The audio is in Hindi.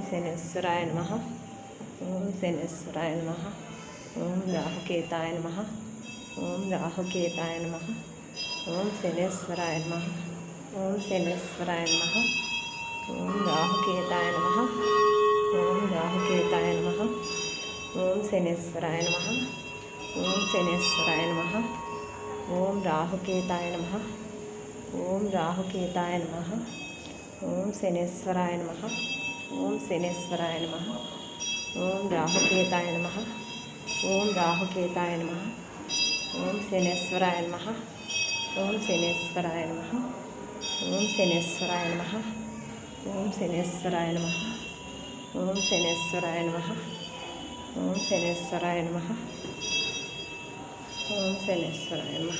ओम शनेश्वराय ओं ओम शनेश्वराय ओं राहुकेताय नम ओं राहुकेताय नम ओम शनेश्वराय नम ओम शनेश्वराय नम ओं राहुकेताय नम ओम राहुकेताय नम ओम शनेश्वराय नम ओम शनेश्वराय नम ओं राहुकेताय नम ओं राहुकेताय नम ओम शनेश्वराय नम ఓం శనేశ్వరాయ నమ ఓం రాహుకేతాయ నమ ఓం రాహుకేతాయ నమ ఓం శనేశ్వరాయ నమ ఓం శనేశ్వరాయ నమ ఓం శనేశ్వరాయ నమ ఓం శనేశ్వరాయ నమ ఓం శనేశ్వరాయ నమ ఓం శనేశ్వరాయ నమ ఓం శనేశ్వరాయ నమ